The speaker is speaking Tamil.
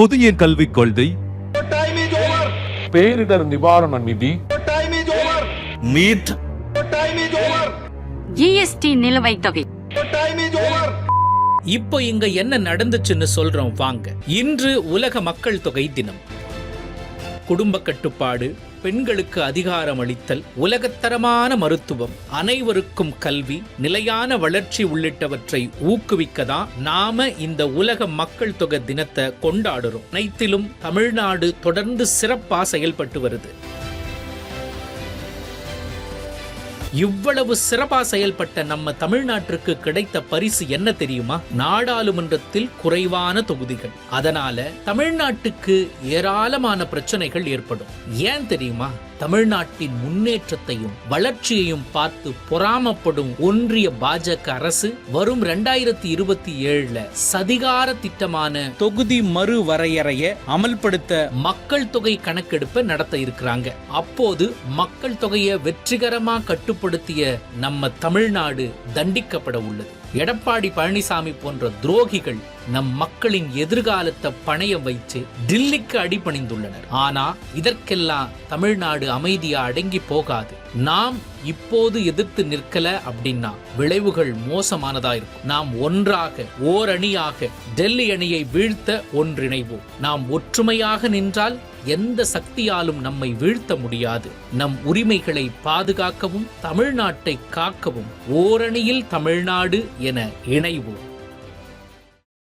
புதிய கல்விக் கொள்கை time is over. பேரிடர் நிவாரண நிதி Time is over. NEET Time is over. GST நிலுவைத் தொகை Time is over. இப்போ இங்க என்ன நடந்துச்சுன்னு சொல்றோம் வாங்க இன்று உலக மக்கள் தொகை தினம் குடும்ப கட்டுப்பாடு பெண்களுக்கு அதிகாரம் அளித்தல் உலகத்தரமான மருத்துவம் அனைவருக்கும் கல்வி நிலையான வளர்ச்சி உள்ளிட்டவற்றை ஊக்குவிக்க தான் நாம இந்த உலக மக்கள் தொகை தினத்தை கொண்டாடுறோம். அனைத்திலும் தமிழ்நாடு தொடர்ந்து சிறப்பாக செயல்பட்டு வருது. இவ்வளவு சிறப்பா செயல்பட்ட நம்ம தமிழ்நாட்டிற்கு கிடைத்த பரிசு என்ன தெரியுமா? நாடாளுமன்றத்தில் குறைவான தொகுதிகள். அதனால தமிழ்நாட்டுக்கு ஏராளமான பிரச்சனைகள் ஏற்படும். ஏன் தெரியுமா? தமிழ்நாட்டின் முன்னேற்றத்தையும் வளர்ச்சியையும் பார்த்து பொறாமப்படும் ஒன்றிய பாஜக அரசு வரும் ரெண்டாயிரத்தி இருபத்தி ஏழுல சதிகார திட்டமான தொகுதி மறு வரையறைய அமல்படுத்த மக்கள் தொகை கணக்கெடுப்பை நடத்த இருக்கிறாங்க. அப்போது மக்கள் தொகையை வெற்றிகரமா கட்டுப்படுத்திய நம்ம தமிழ்நாடு தண்டிக்கப்பட உள்ளது. எடப்பாடி பழனிசாமி போன்ற துரோகிகள் நம் மக்களின் எதிர்காலத்தை பணைய வைத்து டில்லிக்கு அடிபணிந்துள்ளனர். ஆனா இதற்கெல்லாம் தமிழ்நாடு அமைதியா அடங்கி போகாது. நாம் இப்போது எதிர்த்து நிற்கல அப்படின்னா விளைவுகள் மோசமானதா இருக்கும். நாம் ஒன்றாக ஓரணியாக டெல்லி அணியை வீழ்த்த ஒன்றிணைவோம். நாம் ஒற்றுமையாக நின்றால் எந்த சக்தியாலும் நம்மை வீழ்த்த முடியாது. நம் உரிமைகளை பாதுகாக்கவும் தமிழ்நாட்டை காக்கவும் ஓரணியில் தமிழ்நாடு என இணைவோம்.